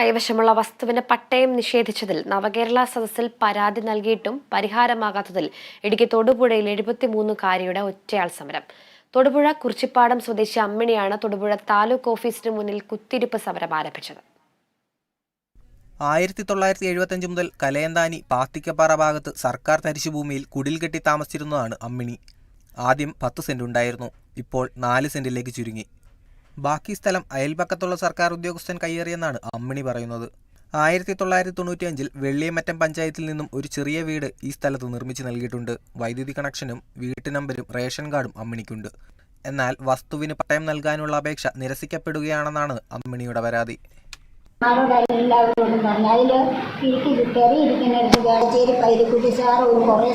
കൈവശമുള്ള വസ്തുവിന് പട്ടയം നിഷേധിച്ചതിൽ നവകേരള സദസ്സിൽ പരാതി നൽകിയിട്ടും പരിഹാരമാകാത്തതിൽ ഇടുക്കി തൊടുപുഴയിൽ എഴുപത്തിമൂന്നുകാരിയുടെ ഒറ്റയാൾ സമരം. തൊടുപുഴ കുറിച്ചിപ്പാടം സ്വദേശി അമ്മിണിയാണ് തൊടുപുഴ താലൂക്ക് ഓഫീസിന് മുന്നിൽ കുത്തിരിപ്പ് സമരം ആരംഭിച്ചത്. ആയിരത്തി തൊള്ളായിരത്തി എഴുപത്തഞ്ച് മുതൽ കലയന്താനി പാത്തിക്കപ്പാറ ഭാഗത്ത് സർക്കാർ തരിശുഭൂമിയിൽ കുടിൽ കെട്ടി താമസിച്ചിരുന്നതാണ് അമ്മിണി. ആദ്യം പത്ത് സെന്റ് ഉണ്ടായിരുന്നു. ഇപ്പോൾ നാല് സെന്റിലേക്ക് ചുരുങ്ങി. ബാക്കി സ്ഥലം അയൽപക്കത്തുള്ള സർക്കാർ ഉദ്യോഗസ്ഥൻ കയ്യേറിയെന്നാണ് അമ്മിണി പറയുന്നത്. ആയിരത്തി തൊള്ളായിരത്തി തൊണ്ണൂറ്റിയഞ്ചിൽ വെള്ളിയമറ്റം പഞ്ചായത്തിൽ നിന്നും ഒരു ചെറിയ വീട് ഈ സ്ഥലത്ത് നിർമ്മിച്ച് നൽകിയിട്ടുണ്ട്. വൈദ്യുതി കണക്ഷനും വീട്ടു നമ്പരും റേഷൻ കാർഡും അമ്മിണിക്കുണ്ട്. എന്നാൽ വസ്തുവിന് പട്ടയം നൽകാനുള്ള അപേക്ഷ നിരസിക്കപ്പെടുകയാണെന്നാണ് അമ്മിണിയുടെ പരാതി.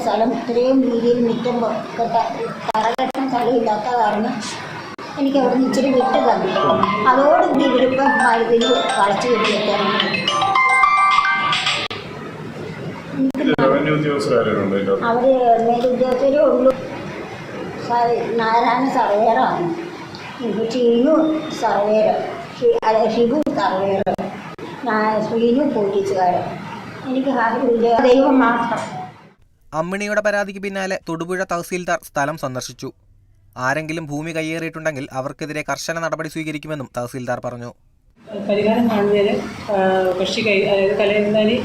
സ്ഥലം ഇത്രയും എനിക്ക് അവിടെ നിന്ന് ഇച്ചിരി വിട്ട് തന്നു. അതോടുകൂടി ഇവരിപ്പം മരുതിന് വളച്ചു അകത്ത്? അവർ മേലുദ്യോഗസ്ഥരേ ഉള്ളൂ. നാരായണ സർവേറാണ്. ഷീനു സർവേർ. അല്ല ഷിബു സർവേർ. ഷീനു പോലീസുകാരൻ. എനിക്ക് ദൈവം മാത്രം. അമ്മിണിയുടെ പരാതിക്ക് പിന്നാലെ തൊടുപുഴ തഹസീൽദാർ സ്ഥലം സന്ദർശിച്ചു. ആരെങ്കിലും ഭൂമി കയ്യേറിയിട്ടുണ്ടെങ്കിൽ അവർക്കെതിരെ കർശന നടപടി സ്വീകരിക്കുമെന്നും തഹസീൽദാർ പറഞ്ഞു. പരിഹാരം കാണുന്നതിന് കൃഷി കൈ അതായത് കലയന്താനി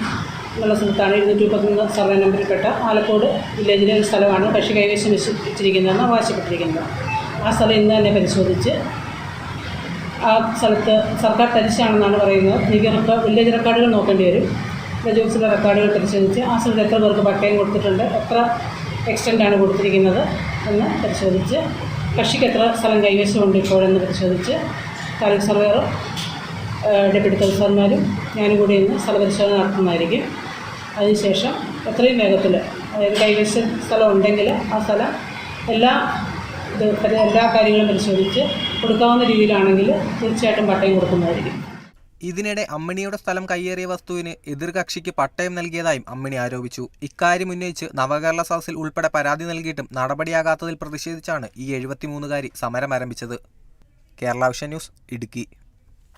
എന്നുള്ള സ്ഥലത്താണ് ഇരുന്നൂറ്റി മുപ്പത്തൊന്ന് സർവേ നമ്പറിൽപ്പെട്ട ആലക്കോട് വില്ലേജിലെ ഒരു സ്ഥലമാണ് കക്ഷി കൈവശം വെച്ചിരിക്കുന്നതെന്ന് അവകാശപ്പെട്ടിരിക്കുന്നത് ആ സ്ഥലം ഇന്ന് തന്നെ പരിശോധിച്ച് ആ സ്ഥലത്ത് സർക്കാർ തരിശാണെന്നാണ് പറയുന്നത്. എനിക്ക് റെക്കോർഡ് വില്ലേജ് റെക്കോർഡുകൾ നോക്കേണ്ടി വരും. വില്ലേജ് ഓഫീസിലെ റെക്കോർഡുകൾ പരിശോധിച്ച് ആ സ്ഥലത്ത് എത്ര പേർക്ക് പട്ടയം കൊടുത്തിട്ടുണ്ട് എത്ര എക്സ്റ്റന്റാണ് കൊടുത്തിരിക്കുന്നത് എന്ന് പരിശോധിച്ച് കക്ഷിക്ക് എത്ര സ്ഥലം കൈവശമുണ്ട് ഇപ്പോഴെന്ന് പരിശോധിച്ച് താലൂക്ക് സർവേറും ഡെപ്യൂട്ടി തഹസിൽദാർമാരും ഞാനും കൂടി ഇന്ന് സ്ഥലപരിശോധന നടത്തുന്നതായിരിക്കും. അതിനുശേഷം എത്രയും വേഗത്തിൽ അതായത് കൈവശ സ്ഥലം ഉണ്ടെങ്കിൽ ആ സ്ഥലം എല്ലാ എല്ലാ കാര്യങ്ങളും പരിശോധിച്ച് കൊടുക്കാവുന്ന രീതിയിലാണെങ്കിൽ തീർച്ചയായിട്ടും പട്ടയം കൊടുക്കുന്നതായിരിക്കും. ഇതിനിടെ അമ്മിണിയുടെ സ്ഥലം കയ്യേറിയ വസ്തുവിന് എതിർകക്ഷിക്ക് പട്ടയം നൽകിയതായും അമ്മിണി ആരോപിച്ചു. ഇക്കാര്യം ഉന്നയിച്ച് നവകേരള സദസ്സിൽ ഉൾപ്പെടെ പരാതി നൽകിയിട്ടും നടപടിയാകാത്തതിൽ പ്രതിഷേധിച്ചാണ് ഈ എഴുപത്തിമൂന്നുകാരി സമരം ആരംഭിച്ചത്. Kerala vision news Idukki.